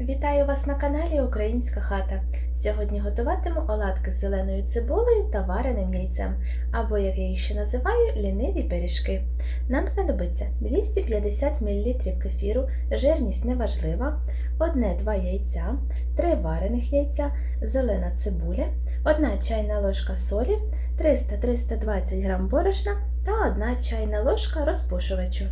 Вітаю вас на каналі Українська хата. Сьогодні готуватиму оладки з зеленою цибулею та вареним яйцем, або, як я їх ще називаю, ліниві пиріжки. Нам знадобиться 250 мл кефіру, жирність неважлива, 1-2 яйця, 3 варених яйця, зелена цибуля, 1 чайна ложка солі, 300-320 г борошна та 1 чайна ложка розпушувачу.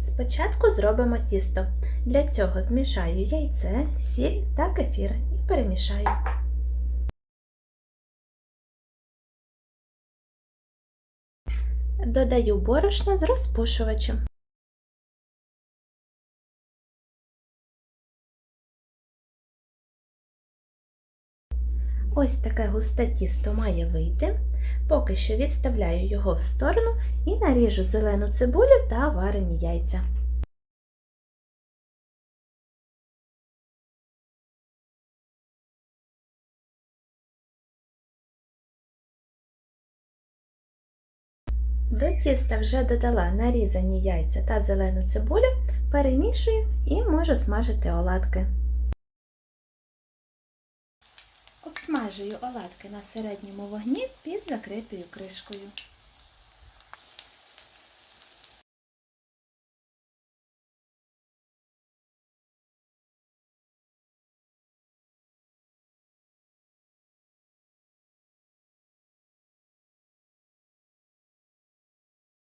Спочатку зробимо тісто. Для цього змішаю яйце, сіль та кефір і перемішаю. Додаю борошно з розпушувачем. Ось таке густе тісто має вийти. Поки що відставляю його в сторону і наріжу зелену цибулю та варені яйця. До тіста вже додала нарізані яйця та зелену цибулю, перемішую і можу смажити оладки. Обсмажую оладки на середньому вогні під закритою кришкою.